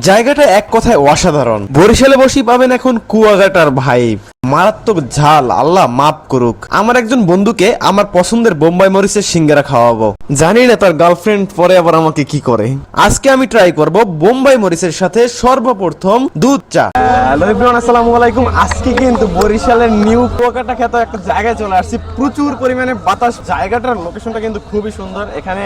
জায়গাটা এক কথায় অসাধারণ। বরিশালে বসি পাবেন এখন কুয়াঘাটার ভাইব মারাত্মক ঝাল, আল্লাহ মাফ করুক। আমার একজন বন্ধুকে আমার পছন্দের বোম্বাই মরিচের সিঙ্গারা খাওয়াবো। জানি না তার গার্লফ্রেন্ড পরে আবার আমাকে কি করে। আজকে আমি ট্রাই করব বোম্বাই মরিচের সাথে সর্বপ্রথম দুধ চা। হ্যালো এভরিওয়ান আসসালামু আলাইকুম। আজকে কিন্তু বরিশালের নিউ কুয়াকাটা একটা জায়গায় চলে আসছি। প্রচুর পরিমাণে বাতাস, জায়গাটার লোকেশনটা কিন্তু খুবই সুন্দর। এখানে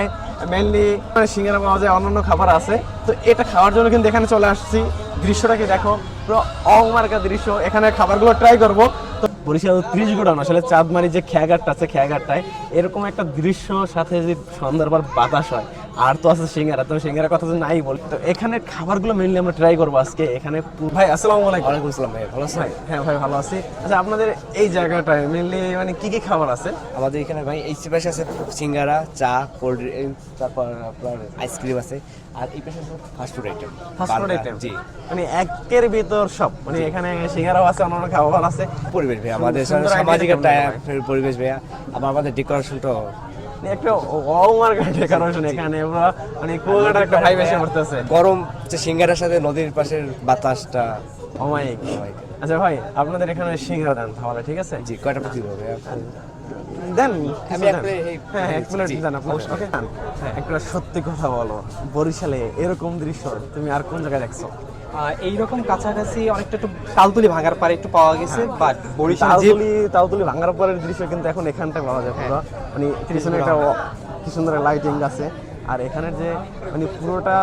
মেনলি সিঙ্গারা পাওয়া যায়, অন্যান্য খাবার আছে। তো এটা খাওয়ার জন্য কিন্তু এখানে চলে আসছি। দৃশ্যটাকে দেখো, পুরো অমার্কা দৃশ্য। এখানে খাবারগুলো ট্রাই করব। বরিশাল ত্রিশ গোডাউন, আসলে চাঁদমারি যে খেয়াঘাটটা আছে, খেয়াঘাটটায়, এরকম একটা দৃশ্য সাথে যদি সন্ধ্যার বাতাস হয় আর তো আছে সিঙ্গারা তো সিঙ্গারার কথা তো নাই বলি। তো এখানে খাবারগুলো মেনলি আমরা ট্রাই করব আজকে। এখানে ভাই আসসালামু আলাইকুম। ওয়ালাইকুম আসসালাম ভাই ভালো আছেন? ভাই হ্যাঁ ভাই ভালো আছি। আচ্ছা আপনাদের এই জায়গাটায় মেনলি মানে কি কি খাবার আছে? আমাদের এখানে ভাই এই পাশে আছে সিঙ্গারা চা কোল্ড ড্রিঙ্ক তারপর আপনার আইসক্রিম আছে। আর এই পাশে fast food item fast food item জি। মানে একের ভিতর সব। মানে এখানে সিঙ্গারাও আছে অন্যান্য খাবার আছে। পরিবেশ ভাই আমাদের সামাজিক একটা পরিবেশ ভাইয়া। আবার আমাদের ডেকোরেশনটাও একটা ডেকোরেশন এখানে মানে কুয়াকাটার একটা ভাইব এসে পড়তেছে। গরম যে সিঙ্গারার সাথে নদীর পাশের বাতাসটা। অমায়িক অমায়িক। আচ্ছা ভাই আপনাদের এখানে সিঙ্গারা দেন তাহলে ঠিক আছে? জি কয়টা প্রতি ভাইয়া দেন আমি হ্যাঁ দেন। একটা সত্যি কথা বলো। বরিশালে এরকম দৃশ্য তুমি আর কোন জায়গায় দেখছ? এইরকম কাছাকাছি অনেকটা একটু তালতুলি ভাঙার পারে একটু পাওয়া গেছে বাট বরিশাল তালতুলি তালতুলি ভাঙার পরের দৃশ্য কিন্তু এখন এখানটা পাওয়া যায় পুরো। মানে পিছনে একটা কি সুন্দর লাইটিং আছে। আর এখানের যে মানে পুরোটা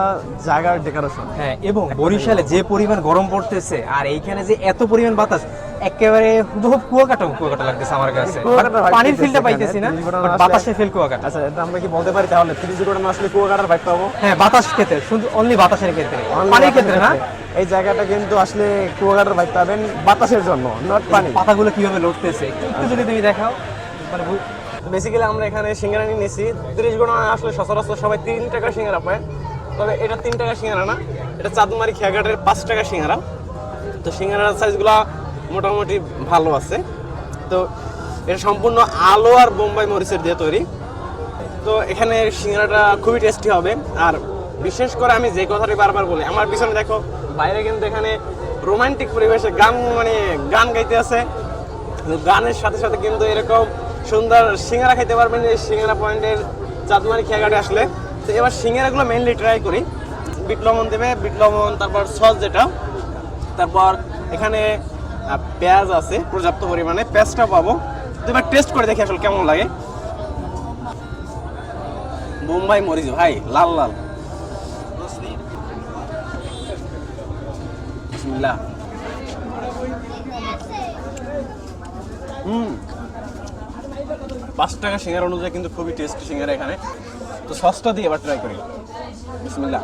জায়গার ডেকোরেশন হ্যাঁ এবং বরিশালে যে পরিমাণ গরম পড়তেছে আর এইখানে যে এত পরিমাণ বাতাস একেবারে হুবহুব কুয়াকাটা কুয়াকাটা লাগতেছে আমার কাছে। পানির ফিলটা পাইতেছি না বাতাসের ফিল কুয়াকাটা। আচ্ছা এটা আমরা কি বলতে পারি তাহলে? কোটা না আসলে কুয়াকাটার ভাইব পাবো? হ্যাঁ বাতাস ক্ষেত্রে শুধু অনলি বাতাসের ক্ষেত্রে। পানির ক্ষেত্রে না। এই জায়গাটা কিন্তু আসলে কুয়াকাটার ভাইব পাবেন বাতাসের জন্য নট পানি। পাতাগুলো কীভাবে লড়তেছে একটু যদি তুমি দেখাও। মানে বেসিক্যালি আমরা এখানে সিঙ্গারা নিয়ে নিয়েছি তিরিশ গুণ আসলে সচরাচর সবাই তিন টাকা সিঙ্গারা পায়। তবে এটা তিন টাকা সিঙ্গারা না এটা চাঁদমারি খেয়াঘাটের পাঁচ টাকা সিঙ্গারা। তো সিঙ্গারার সাইজগুলো মোটামুটি ভালো আছে। তো এটা সম্পূর্ণ আলো আর বোম্বাই মরিচের দিয়ে তৈরি। তো এখানে সিঙ্গারাটা খুবই টেস্টি হবে। আর বিশেষ করে আমি যে কথাটি বারবার বলি, আমার পিছনে দেখো, বাইরে কিন্তু এখানে রোমান্টিক পরিবেশে গান মানে গান গাইতে আছে। গানের সাথে সাথে কিন্তু এরকম সুন্দর সিঙ্গারা খাইতে পারবেন এই সিঙ্গারা পয়েন্টের চাঁদমারি খেয়াঘাটে আসলে। তো এবার সিঙ্গারাগুলো মেনলি ট্রাই করি। বিট লবণ দেবে, বিট লবণ, তারপর সস যেটা। তারপর এখানে পেঁয়াজ আছে, পর্যাপ্ত পরিমাণে। পেঁয়াজটা পাবো। তো এবার টেস্ট করে দেখি আসলে কেমন লাগে। বোম্বাই মরিচ, ভাই, লাল লাল। হুম। পাঁচ টাকা সিঙ্গার অনুযায়ী কিন্তু খুবই টেস্টি সিঙ্গারা এখানে। তো সসটা দিয়ে এবার ট্রাই করি। বিসমিল্লাহ।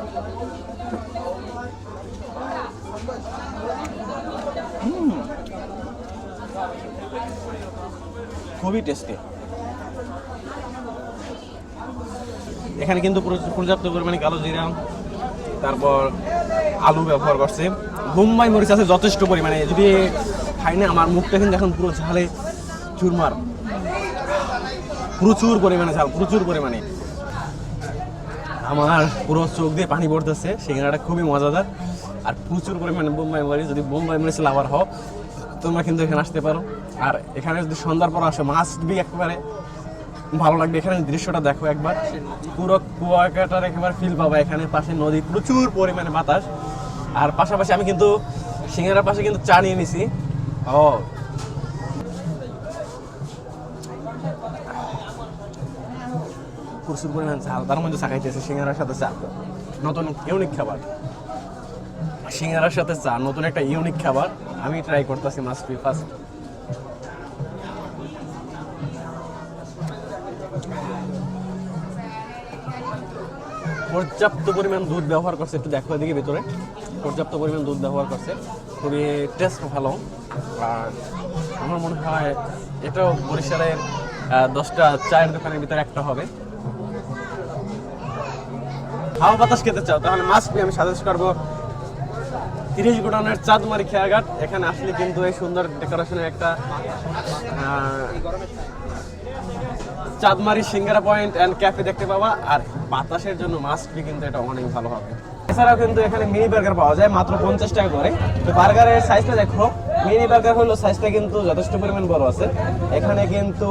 খুবই টেস্টি এখানে কিন্তু পর্যাপ্ত পরিমাণে কালো জিরা, তারপর আলু ব্যবহার করছে। বোম্বাই মরিচ আছে যথেষ্ট পরিমাণে। যদি খাই না, আমার মুখটা কিন্তু এখন পুরো ঝালে চুরমার। প্রচুর পরিমাণে ঝাল, প্রচুর পরিমাণে। আমার পুরো চোখ দিয়ে পানি পড়তেছে সিঙ্গারাটা খুবই মজাদার। আর প্রচুর পরিমাণে বোম্বাই মরিচ, যদি বোম্বাই মরিচ লাভার হও তোমরা কিন্তু এখানে আসতে পারো। আর এখানে যদি সন্ধ্যার পর আসো মাস্ট বি একেবারে ভালো লাগবে। এখানে দৃশ্যটা দেখো একবার। পুরো কুয়াকাটার একবার ফিল পাবা এখানে। পাশে নদী, প্রচুর পরিমাণে বাতাস। আর পাশাপাশি আমি কিন্তু সিঙ্গারার পাশে কিন্তু চা নিয়ে নিছি। ও। প্রচুর পরিমাণে ঝাল। তার মধ্যে চা খাইতেছে, সিঙ্গারার সাথে চা। নতুন ইউনিক খাবার। সিঙ্গারার সাথে চা, নতুন একটা ইউনিক খাবার। আমি ট্রাই করতেছি মাস্ট বি ফার্স্ট পর্যাপ্ত পরিমাণ দুধ ব্যবহার করছে, একটু দেখো এদিকে ভিতরে। পর্যাপ্ত পরিমাণ দুধ ব্যবহার করছে, খুবই টেস্ট ভালো। আর আমার মনে হয় এটাও বরিশালের দশটা চায়ের দোকানের ভিতরে একটা হবে। হাওয়া বাতাস খেতে চাও, তাহলে মাস্ট বি আমি সাজেস্ট করব তিরিশ গোডাউনের চাঁদমারি খেয়াঘাট। এখানে আসলে কিন্তু এই সুন্দর ডেকোরেশনের একটা Chandmari singara point and cafe দেখতে পাবা। আর বাতাসের জন্য মাস্ট বি কিন্তু এটা অনেক ভালো হবে। এছাড়াও কিন্তু এখানে মিনি বার্গার পাওয়া যায়, মাত্র পঞ্চাশ টাকা করে। তো বার্গারের সাইজটা দেখো। মিনি বার্গার হলো সাইজটা কিন্তু যথেষ্ট পরিমাণ বড় আছে। এখানে কিন্তু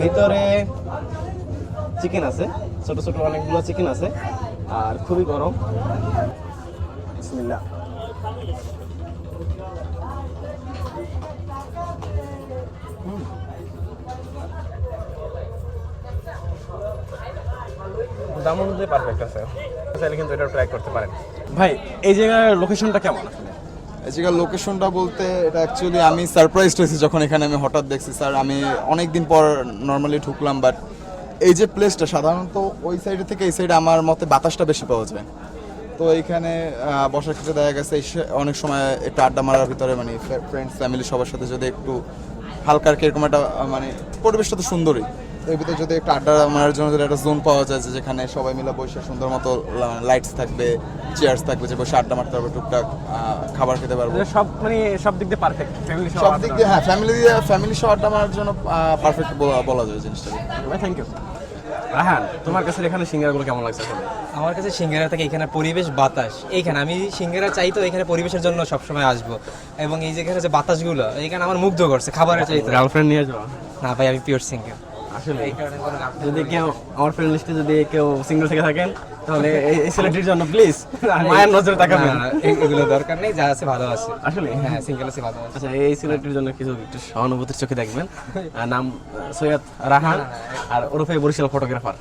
ভিতরে চিকেন আছে। ছোট ছোট অনেকগুলো চিকেন আছে। আর খুবই গরম। বিসমিল্লাহ। দাম অনুযায়ী পারফেক্ট আছে। চাইলে কিন্তু এটা ট্রাই করতে পারেন। ভাই এই জায়গার লোকেশনটা কেমন আসলে? এই জায়গার লোকেশনটা বলতে এটা অ্যাকচুয়ালি আমি সারপ্রাইজ হয়েছি যখন এখানে আমি হঠাৎ দেখছি। স্যার আমি অনেক দিন পর নর্মালি ঢুকলাম বাট এই যে প্লেসটা সাধারণত ওই সাইডে থেকে এই সাইডে আমার মতে বাতাসটা বেশি পাওয়া যায়। তো এইখানে বসার ক্ষেত্রে দেখা গেছে অনেক সময় একটু আড্ডা মারার ভিতরে মানে ফ্রেন্ডস ফ্যামিলি সবার সাথে যদি একটু হালকা আর কি এরকম একটা মানে পরিবেশটা তো সুন্দরই। এর ভিতরে যদি একটু আড্ডা মারার জন্য যদি একটা জোন পাওয়া যায় যেখানে সবাই মিলে বসে সুন্দর মতো লাইটস থাকবে চেয়ার্স থাকবে যে বসে আড্ডা মারতে পারবে টুকটাক খাবার খেতে পারবে। সব মানে সব দিক দিয়ে পারফেক্ট ফ্যামিলি সব দিক দিয়ে হ্যাঁ ফ্যামিলি দিয়ে ফ্যামিলি সহ আড্ডা মারার জন্য পারফেক্ট বলা যায় জিনিসটা থ্যাংক ইউ রাহান তোমার কাছে এখানে সিঙ্গারাগুলো কেমন লাগছে আসলে? আমার কাছে সিঙ্গারা থেকে এখানে পরিবেশ বাতাস। এইখানে আমি সিঙ্গারা চাই তো এখানে পরিবেশের জন্য সবসময় আসব। এবং এই যেখানে যে বাতাসগুলো এইখানে আমার মুগ্ধ করছে খাবারের চাইতে। গার্লফ্রেন্ড নিয়ে যাওয়া না ভাই আমি পিওর সিঙ্গেল আসলে যদি কেউ আমার ফ্রেন্ড লিস্টে যদি কেউ সিঙ্গেল থেকে থাকেন তাহলে এই ছেলেটির জন্য প্লিজ মায়ের নজরে তাকাবেন। এগুলো দরকার নেই যা আছে ভালো আছে। আসলে? হ্যাঁ সিঙ্গেল আছে ভালো আছে। আচ্ছা এই ছেলেটির জন্য কিছু একটু সহানুভূতির চোখে দেখবেন। নাম সৈয়দ রাহান আর ওরফে বরিশাল ফটোগ্রাফার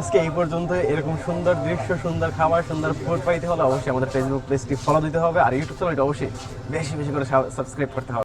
আজকে এই পর্যন্ত এরকম সুন্দর দৃশ্য সুন্দর খাবার সুন্দর ফুড পাইতে হলে অবশ্যই আমাদের ফেসবুক পেজটি ফলো দিতে হবে আর ইউটিউব চ্যানেলটা অবশ্যই বেশি বেশি করে সাবস্ক্রাইব করতে হবে।